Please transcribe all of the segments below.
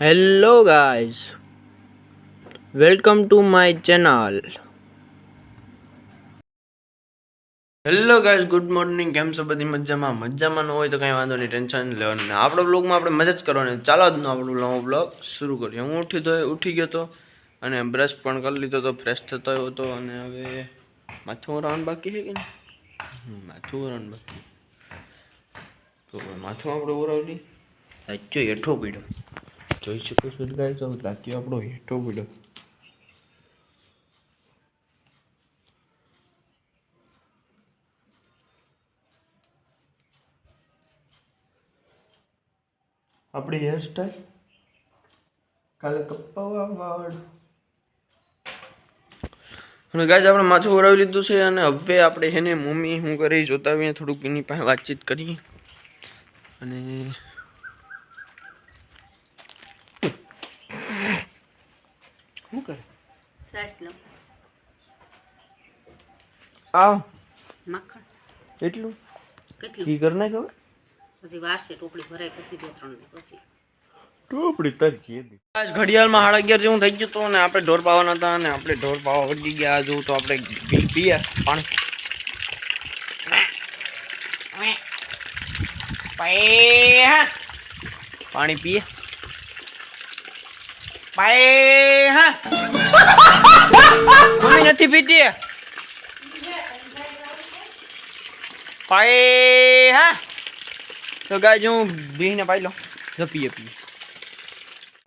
Hello guys welcome to my channel hello guys good morning કેમ છો? બધી મજામાં? મજામાં ન હોય તો કંઈ વાંધો નહીં. ટેન્શન લેવાનું નહીં આપણો બ્લોગમાં આપણે મજા જ કરવાની. ચાલો આજનો આપણો નવો બ્લોગ શરૂ કરીએ. હું ઉઠી તો ઉઠી ગયો હતો અને બ્રશ પણ કરી લીધો તો ફ્રેશ થતો હતો અને હવે માથું વરાવાનું બાકી છે કે નહીં? માથું વરાવાનું બાકી તો માથું આપણે ઓરાવડી સાચો હેઠો પીડ્યો જોઈ શકો છો ગાય હવે દાંતિયો આપણો હેઠો પીડ્યો આપણી હેરસ્ટાઈલ કાલે કપાવા વાળ અને ગાય આપણે માથું ઓરાવી લીધું છે અને હવે આપણે એને મમ્મી હું કરી જોતા થોડુંક એની પાસે વાતચીત કરીએ. અને શું કરે સાસ લો આવ. માખણ. એટલું? કેટલું? ઘી કર નાખ હવે? પછી વારસે ટોપડી ભરાય પછી બે ત્રણ પછી. ટોપડી તારી કીધી આજ ઘડિયાળમાં સાડા અગિયાર જેવું થઈ ગયું હતું અને આપણે ઢોર પાવાના હતા અને આપણે ઢોર પાવા વળી ગયા. જોઉં તો આપણે બિલ પીએ પાણી પાણી પીએ. મમ્મી નથી પીતી? પાય હા. તો ગાય હું બીને પાઈ લો જો પીએ પીએ.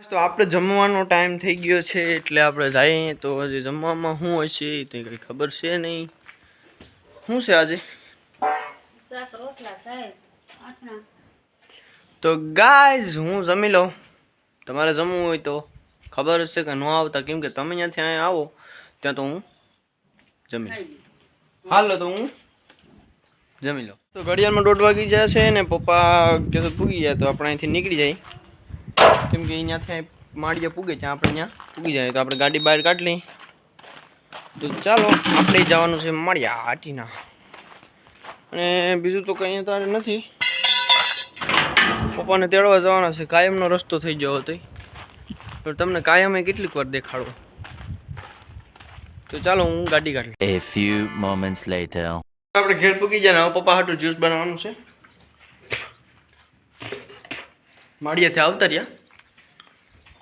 તો આપણે જમવાનો ટાઈમ થઈ ગયો છે એટલે આપણે જઈએ. તો હજી જમવામાં શું હશે તે કંઈ ખબર છે નહીં. શું છે આજે? તો ગાઈઝ હું જમી લઉં. તમારે જમવું હોય તો. ખબર હશે કે ન આવતા કેમ કે તમે ત્યાંથી અહીંયા આવો ત્યાં તો હું જમી હાલો તો હું જમી લો તો ઘડિયાળમાં દોઢ વાગી જાય છે ને પપ્પા કે તો પૂગી જાય તો આપણે અહીંથી નીકળી જાય. કેમ કે અહીંયાથી અહીં માળીએ પૂગે ત્યાં આપણે અહીંયા પૂગી જાય. તો આપણે ગાડી બહાર કાઢી લઈ તો ચાલો આપણે જવાનું છે માળિયા આટીના અને બીજું તો કંઈ તારે નથી. પપ્પાને તેડવા જવાના છે કાયમનો રસ્તો થઈ ગયો હતો તો તમને કાયમે કેટલીક વાર દેખાડો. તો ચાલો હું ગાડી કાઢી A few moments later. આપણે ઘેર પૂકી જાય ને હવે પપ્પા હાટું જ્યુસ બનાવવાનું છે. માળિયાથી આવતા રહ્યા.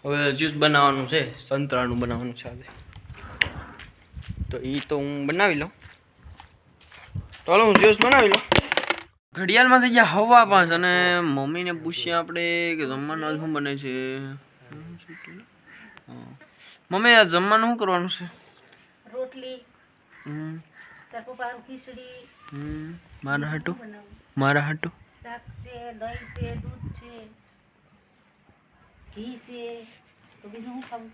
હવે જ્યુસ બનાવવાનું છે સંતરાનું બનાવવાનું છે આજે. તો એ તો હું બનાવી લઉં. ચાલો હું જ્યુસ બનાવી લઉં. ઘડિયાળમાં થઈ ગયા હવા પાંચ અને મમ્મીને પૂછીએ આપણે કે જમવાનું આજ શું બને છે. મમ્મી આ જમવાનું શું કરવાનું છે? રોટલી. ખીચડી. હમ. મારા હાટું? મારા હાટું? શાક છે દહીં છે દૂધ છે ઘી છે. તો બીજું શું ખાવું?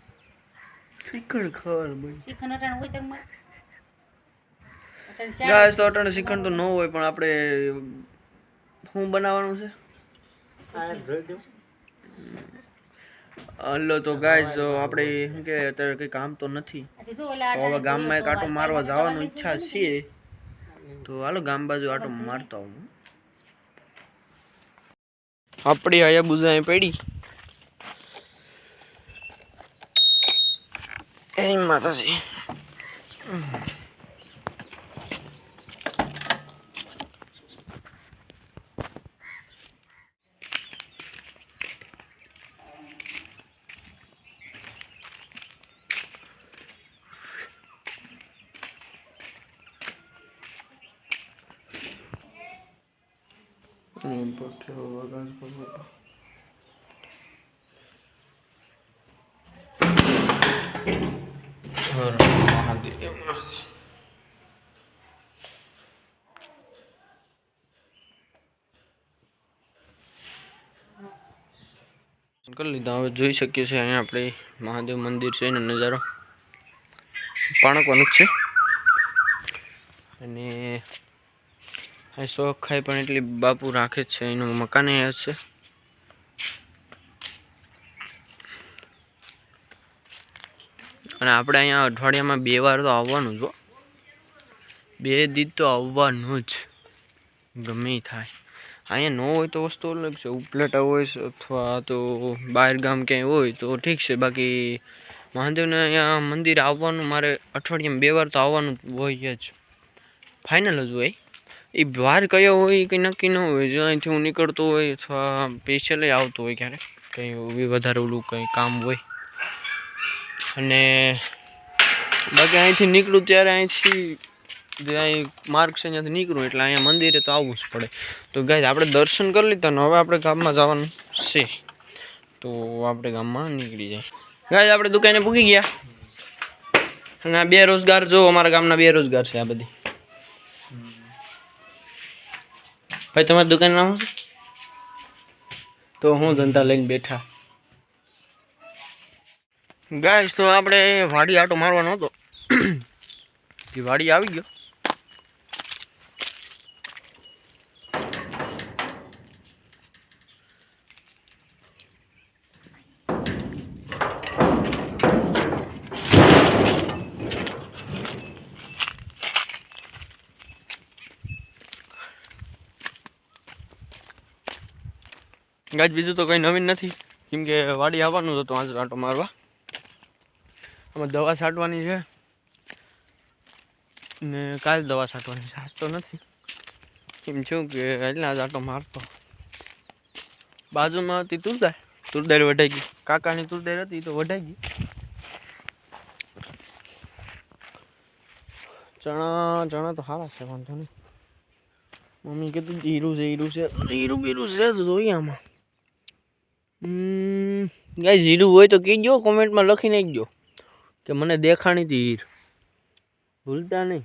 શ્રીખંડ ખબર ભાઈ શ્રીખંડ અટાણ હોય તમારે ગાય તો અટાણે શ્રીખંડ તો ન હોય પણ આપણે શું બનાવવાનું છે? હલો તો ગાય જો આપણે શું કે અત્યારે કંઈ કામ તો નથી. તો હવે ગામમાં એક આટો મારવા જવાનું ઈચ્છા છે. તો હાલો ગામ બાજુ આટો મારતો હું આપણી આયા બુઝા પડી. એ માતાજી. કરી લીધા. હવે જોઈ શકીએ છીએ અહીંયા આપણે મહાદેવ મંદિર છે, એનો નજારો. પાણકવાનું જ છે. અને શોખ ખાય પણ એટલી બાપુ રાખે જ છે, એનું મકાન એ છે. અને આપણે અહીંયા અઠવાડિયામાં બે વાર તો આવવાનું જ બે દી તો આવવાનું જ. ગમે થાય. અહીંયા ન હોય તો વસ્તુ અલગ છે. ઉપલેટા હોય અથવા તો બહાર ગામ ક્યાંય હોય તો ઠીક છે. બાકી મહાદેવને અહીંયા મંદિર આવવાનું, મારે અઠવાડિયામાં બે વાર તો આવવાનું હોય જ. ફાઇનલ જ હોય. એ વાર કયો હોય કંઈ નક્કી ન હોય, જો અહીંથી હું નીકળતો હોય અથવા સ્પેશિયલી આવતો હોય ક્યારેક. કંઈ વધારે ઓલું કંઈ કામ હોય. અને બાકી અહીંથી નીકળું ત્યારે અહીંથી જે અહીં માર્ગ છે ત્યાંથી નીકળું, એટલે અહીંયા મંદિરે તો આવવું જ પડે. તો ગાય આપણે દર્શન કરી લીધા ને હવે આપણે ગામમાં જવાનું છે. તો આપણે ગામમાં નીકળી જાય. ગાય આપણે દુકાને પૂગી ગયા. અને આ બેરોજગાર, જો અમારા ગામના બેરોજગાર છે આ બધી. ભાઈ, તમારી દુકાન નામ શું? તો હું ધંધા લઈને બેઠા. ગાય તો આપણે વાડી આટો મારવાનો હતો. એ વાડી આવી ગયો. ગાજ બીજું તો કંઈ નવીન નથી. કેમ કે વાડી આવવાનું હતું આજ આટો મારવા. આમાં દવા છાંટવાની છે. ને કાલ દવા છાંટવાની છે. આજ તો નથી. એમ છું કે એટલે આજ આટો મારતો. બાજુમાં હતી તુરદાર. તુરદાર વઢાઈ ગઈ. કાકાની તુરદાર હતી તો વઢાઈ ગઈ. ચણા ચણા તો સારા છે, વાંધો નહીં. મમ્મી કીધું હીરું છે હીરું છે. હીરું બીરું છે જોઈએ આમાં. ગાય હીરું હોય તો કહેજો કોમેન્ટમાં લખી નાખજો કે મને દેખાણી હતી હીર. ભૂલતા નહીં.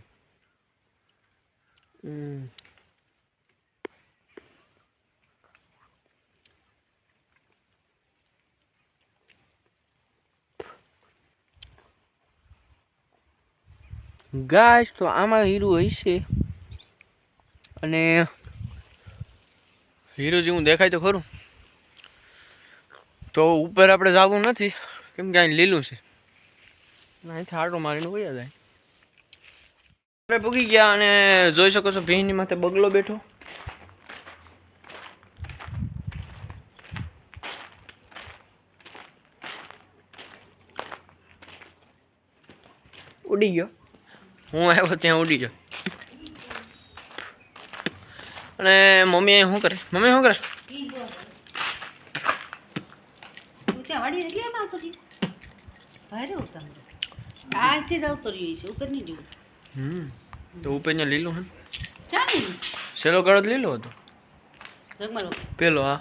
ગાય તો આમાં હીરું હોય છે. અને હીરો જેવું દેખાય તો ખરું. તો ઉપર આપણે જવું નથી. કેમ કે અહીં લીલું છે. અહીંથી આટો મારીને વયા જાય. આપણે પૂગી ગયા અને જોઈ શકો છો ભીની માથે બગલો બેઠો. ઉડી ગયો. હું આવ્યો ત્યાં ઉડી ગયો. અને મમ્મી શું કરે? મમ્મી શું કરે? વાડી રહી ગયા આવતો રહ્યું ભારે ઉતાર આજથી જ આવતો રહ્યો છે ઉપર નહીં જો હમ તો ઉપર ને લીલો હે ચાલે સેલો ગળો લીલો હતો? જગમારો પેલો હા.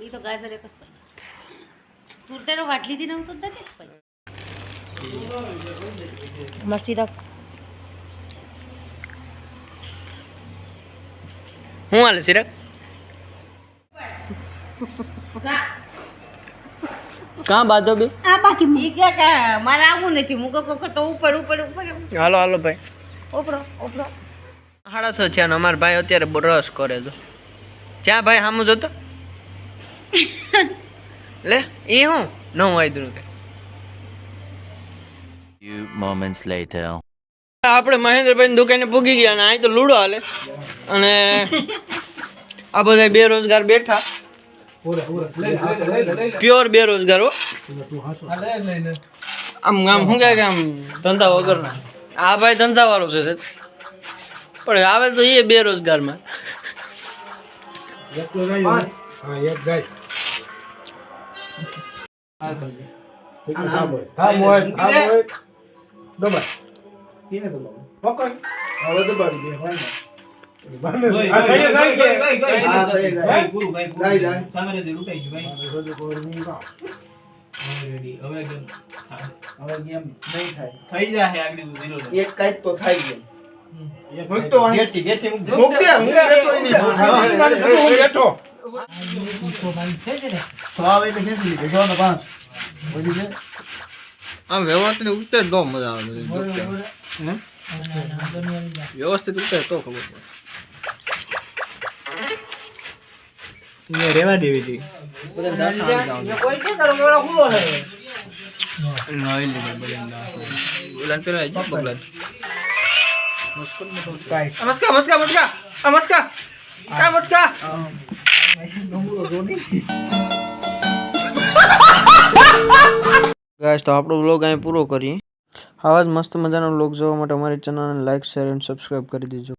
એ તો ગાજર એક જ પાડ્યું તું તારો વાટલી થી નવતો તો નથી મસી રાખ? હું હાલે સિરક કાં બાધો બે? આ બાકી ઈ કે કે મારે આવું નથી. હું કહું તો ઉપર ઉપર ઉપર હાલો હાલો ભાઈ. ઓપરો ઓપરો સાડા છ છે અમાર ભાઈ અત્યારે બ્રશ કરે છે. ક્યાં ભાઈ સામું જોતો? લે એ હું? ન વાયદું કે. Few moments later. આપણે મહેન્દ્રભાઈ દુકાને પૂગી ગયા અને અહીં તો લૂડો હાલે. અને આ બધા બેરોજગાર બેઠા. પ્યોર બેરોજગાર હો આમ આમ શું કહે કે આમ ધંધા વગરના આ ભાઈ ધંધા વાળો છે સાહેબ. પણ આવે તો એ બેરોજગારમાં તો અહીં. મૂક દે, આમ વ્યવહાર ઉતર તો મજા આવે? વ્યવસ્થિત ઉતર તો ખબર પડે. રેવા દેવી હતી. મસ્કા આ મસ્કા કા મસ્કા ગાઈસ તો આપણો વ્લોગ અહીં પૂરો કરીએ. આવા જ મસ્ત મજાના વ્લોગ જોવા માટે અમારી ચેનલને લાઇક શેર એન્ડ સબસ્ક્રાઇબ કરી દેજો.